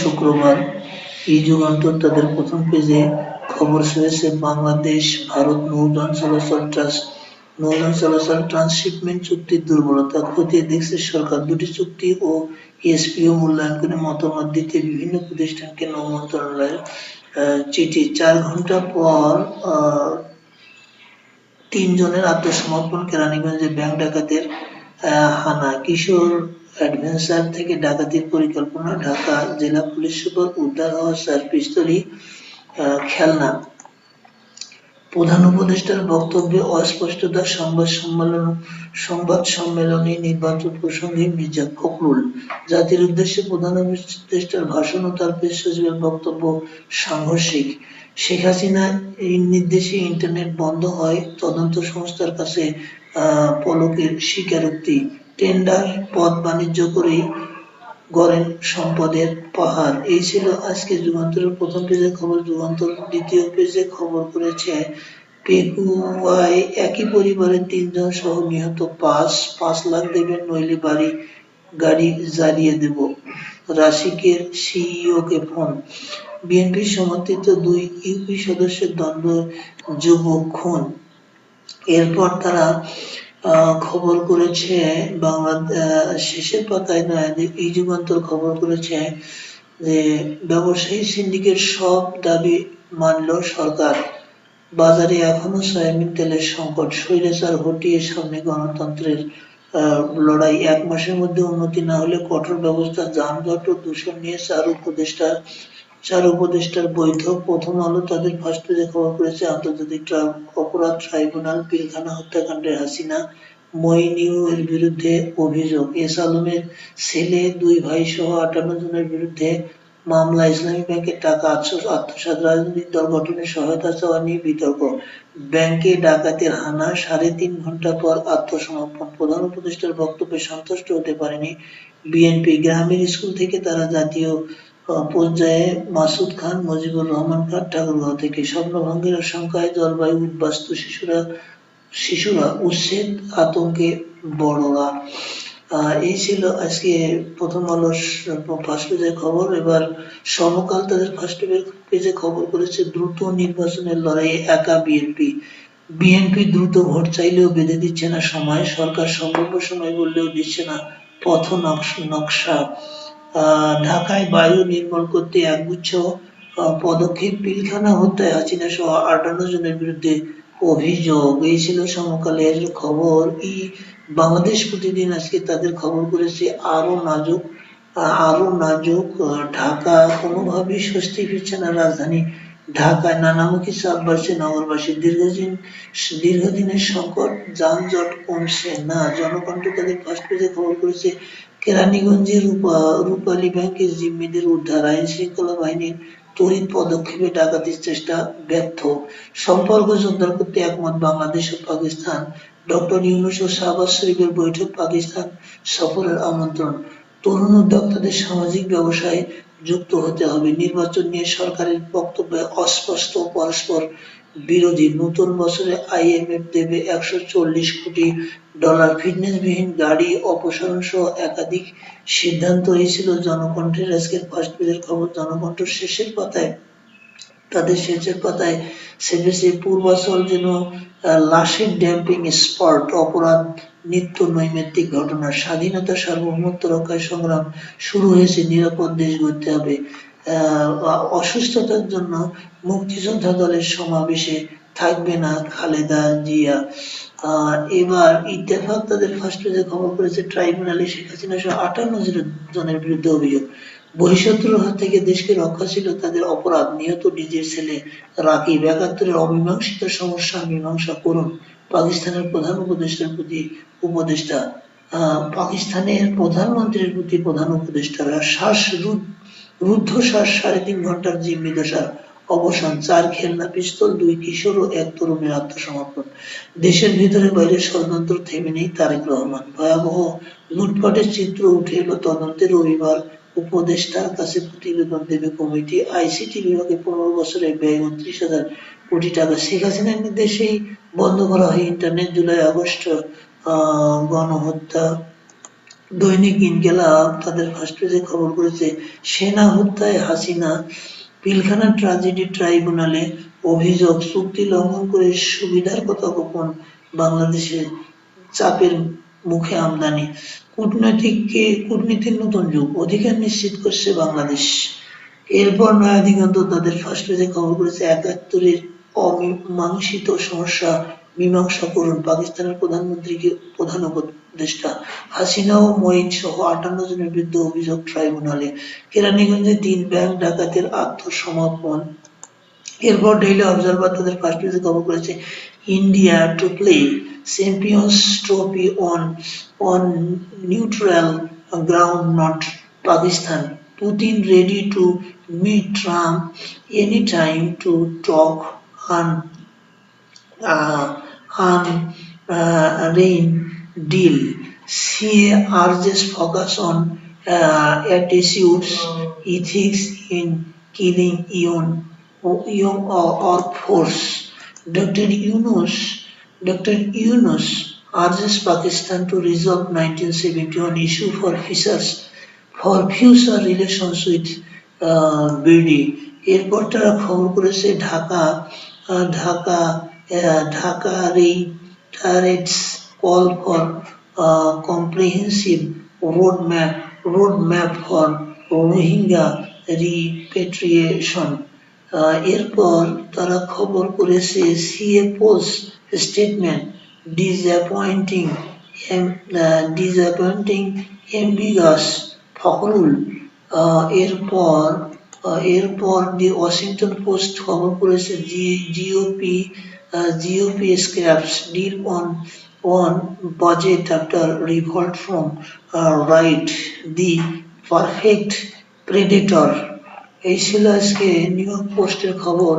শুক্রবার এই যুগান্তর তাদের প্রথম পেজে খবর ছড়িয়েছে বাংলাদেশ, ভারত, নৌযান, চলাচল ট্রাস্ট নৌযান, চলাচল, ট্রান্সশিপমেন্ট চুক্তির দুর্বলতা খতিয়ে দেখছে সরকার। দুটি চুক্তি ও এসপিও মূল্যায়ন করে মতামত দিতে বিভিন্ন প্রতিষ্ঠানকে নৌ মন্ত্রণালয়ের চিঠি। চার ঘণ্টা পর তিনজনের আত্মসমর্পণ কেরানীগঞ্জে ব্যাংক ডাকাতের হানা। কিশোর অ্যাডভেঞ্চার থেকে ডাকাতির পরিকল্পনা ঢাকা জেলা পুলিশ সুপার উদ্ধার হওয়া পিস্তলই আহ, খেলনা। প্রধান উপদেষ্টার বক্তব্যে অস্পষ্টতা সংবাদ সম্মেলন সংবাদ সম্মেলনে নির্বাচন প্রসঙ্গে মির্জা ফখরুল। জাতির উদ্দেশ্যে প্রধান উপদেষ্টার ভাষণ ও তার প্রেস সচিবের বক্তব্য সাংঘর্ষিক। শেখ হাসিনা এর নির্দেশে ইন্টারনেট বন্ধ হয় তদন্ত সংস্থার কাছে পলকের স্বীকারোক্তি। টেন্ডার পদ বাণিজ্য করেই গড়েন সম্পদের পাহাড়। এই ছিল আজকে যুগান্তরের প্রথম পেজের খবর। যুগান্তর দ্বিতীয় পেজে খবর করেছে পেকুয়ায় একই পরিবারের তিনজন সহ নিহত। পাঁচ পাঁচ লাখ দেবেন নইলে বাড়ি, গাড়ি জ্বালিয়ে দেব। রাশিকের সিইও কে ফোন। বিএনপির সমর্থিত দুই ইউপি সদস্যের দ্বন্দ্ব, যুবক খুন। এরপর তারা খবর করেছে বাংলা আহ, শেষের পাতায় নয় এই যুগান্তর খবর করেছে যে ব্যবসায়ী সিন্ডিকেট সব দাবি মানল সরকার। বাজারে এখনও সয়াবিন তেলের সংকট স্বৈরাচার হটিয়ে সামনে গণতন্ত্রের লড়াই। এক মাসের মধ্যে উন্নতি না হলে কঠোর ব্যবস্থা যানজট ও দূষণ নিয়ে চার উপদেষ্টা চার উপদেষ্টার বৈঠক প্রথম আলো তাদের পেজে খবর করেছে আন্তর্জাতিক অপরাধ ট্রাইব্যুনাল, পিলখানা হত্যাকাণ্ডে হাসিনা মইনিউ এর বিরুদ্ধে অভিযোগ। এস আলমের ছেলে, দুই ভাই সহ আটান্ন জনের বিরুদ্ধে মামলা। ইসলামী ব্যাংকের টাকা আত্ম- আত্মসাৎ রাজনৈতিক দল গঠনে সহায়তা চাওয়া নিয়ে বিতর্ক। ব্যাংকে ডাকাতের হানা সাড়ে তিন ঘণ্টা পর আত্মসমর্পণ। প্রধান উপদেষ্টার বক্তব্যে সন্তুষ্ট হতে পারেনি বিএনপি। গ্রামের স্কুল থেকে তারা জাতীয় পর্যায়ে মাসুদ খান, মুজিবুর রহমান খান ঠাকুরগাঁও থেকে স্বপ্নভঙ্গের আশঙ্কায় জলবায়ু উদ্বাস্তু শিশুরা শিশুরা উচ্ছেদ আতঙ্কে বড়রা। এই ছিল আজকে প্রথম আলোর ফার্স্ট পেজের খবর। এবার সমকাল তাদের ফার্স্ট পেজে খবর করেছে, দ্রুত নির্বাচনের লড়াইয়ে একা বিএনপি। বিএনপি দ্রুত ভোট চাইলেও বেঁধে দিচ্ছে না সময়। সরকার সম্ভাব্য সময় বললেও দিচ্ছে না পথ নকশ- ঢাকায় বায়ু নির্মল করতে একগুচ্ছ পদক্ষেপ পিলখানা হত্যায় হাসিনা সহ আটান্ন জনের বিরুদ্ধে অভিযোগ। এই ছিল সমকালের খবর। ই বাংলাদেশ প্রতিদিন আজকে তাদের খবর করেছে আরও নাজুক আরও নাজুক ঢাকা। কোনোভাবেই স্বস্তি ফিরছে না রাজধানী ঢাকায়। নানামুখী চাপ বাড়ছে নগরবাসীর। দীর্ঘদিন, দীর্ঘদিনের সংকট, যানজট কমছে না। জনকণ্ঠ তাদের ফার্স্ট পেজে খবর করেছে কেরানীগঞ্জে রূপা, রূপালী ব্যাংকের জিম্মিদের উদ্ধার আইন শৃঙ্খলা বাহিনীর তড়িৎ পদক্ষেপে ডাকাতির চেষ্টা ব্যর্থ। সম্পর্ক জোরদার করতে একমত বাংলাদেশ ও পাকিস্তান। ডক্টর ইউনুস ও শাহবাজ শরীফের বৈঠক পাকিস্তান সফরের আমন্ত্রণ। তরুণ উদ্যোক্তাদের সামাজিক ব্যবসায় যুক্ত হতে হবে। নির্বাচন নিয়ে সরকারের বক্তব্যে অস্পষ্ট পরস্পর বিরোধী নতুন বছরে আইএমএফ দেবে একশো চল্লিশ কোটি ডলার। ফিটনেসবিহীন গাড়ি অপসারণ সহ একাধিক সিদ্ধান্ত এই ছিল জনকণ্ঠের। আজকের ফার্স্ট পেজের খবর জনকণ্ঠ শেষের পাতায়, তাদের শেষের পাতায় সেভেছে পূর্বাচল যেন লাশের ড্যাম্পিং স্পট, অপরাধ নিত্য নৈমিত্তিক ঘটনা, স্বাধীনতা সার্বভৌমত্ব রক্ষায় সংগ্রাম শুরু হয়েছে, নিরাপদ দেশ গড়তে হবে। অসুস্থতার জন্য মুক্তিযোদ্ধা দলের সমাবেশে থাকবে না খালেদা জিয়া। এবার ইত্তেফাক তাদের ফার্স্ট পেজে খবর করেছে ট্রাইব্যুনালে শেখ হাসিনা সহ আটান্ন জনের বিরুদ্ধে অভিযোগ। বহিঃশত্রুর হাত থেকে দেশকে রক্ষা ছিল তাদের অপরাধ, নিহত নিজের ছেলে রাকিব। একাত্তরের অমীমাংসিত সমস্যা, মীমাংসা করুন, পাকিস্তানের প্রধান উপদেষ্টার প্রতি উপদেষ্টা পাকিস্তানের প্রধানমন্ত্রীর প্রতি প্রধান উপদেষ্টারা শ্বাস রুদ্ধ রুদ্ধশ্বাস, সাড়ে তিন ঘণ্টার জিম্মি দশার অবসান, চার খেলনা, পিস্তল, দুই কিশোর ও এক তরুণের আত্মসমর্পণ। দেশের ভিতরে বাইরে ষড়যন্ত্র থেমে নেই তারেক রহমান। ভয়াবহ লুটপাটের চিত্র উঠে এলো তদন্তে রবিবার। উপদেষ্টার কাছে প্রতিবেদন দেবে কমিটি। আইসিটি বিভাগে পনেরো বছরে ব্যয় উনত্রিশ হাজার কোটি টাকা। শেখ হাসিনার নির্দেশেই বন্ধ করা হয় ইন্টারনেট। জুলাই, আগস্ট গণহত্যা। দৈনিক ইনকেলাব তাদের ফার্স্ট পেজে খবর করেছে, সেনা হত্যায় হাসিনা। পিলখানা ট্রাজেডি ট্রাইব্যুনালে অভিযোগ, চুক্তি লঙ্ঘন করে সুবিধার কথা গোপন বাংলাদেশে চাপের মুখে আমদানি। কূটনৈতিককে, কূটনীতির নতুন যুগ, অধিকার নিশ্চিত করছে বাংলাদেশ। এরপর নয়া দিগন্ত তাদের ফার্স্ট পেজে খবর করেছে, একাত্তরের অমীমাংসিত সমস্যা, মীমাংসা করুন, পাকিস্তানের প্রধানমন্ত্রীকে প্রধান হাসিনা ও মঈন সহ আটান্ন জনের বিরুদ্ধে অভিযোগ ট্রাইব্যুনালে। কেরানীগঞ্জে তিন ব্যাংক ডাকাতের আত্মসমর্পণ। এরপর ডেইলি অবজারভার তাদের ফার্স্ট পেজে খবর করেছে India to play champions trophy on on neutral ground not Pakistan. Putin ready to meet Trump any time to talk on uh, on deal. CA urges focus on uh, attitudes, ethics in killing young, young or, or force. Dr. Yunus, Dr. Yunus urges Pakistan to resolve 1971 issue for fissures for future relations with uh, BD. এরপর তারা খবর করেছে ঢাকা আহ, Dhaka uh, Dhaka reiterates call for uh, comprehensive roadmap roadmap for repatriation. আহ, এরপর তারা খবর করেছে CA post statement disappointing disappointing ambiguous Fakhrul এরপর এরপর দি ওয়াশিংটন পোস্ট খবর করেছে G GOP GOP scraps deal on on budget after revolt from right the perfect predator. এই ছিল আজকে নিউ ইয়র্ক পোস্টের খবর।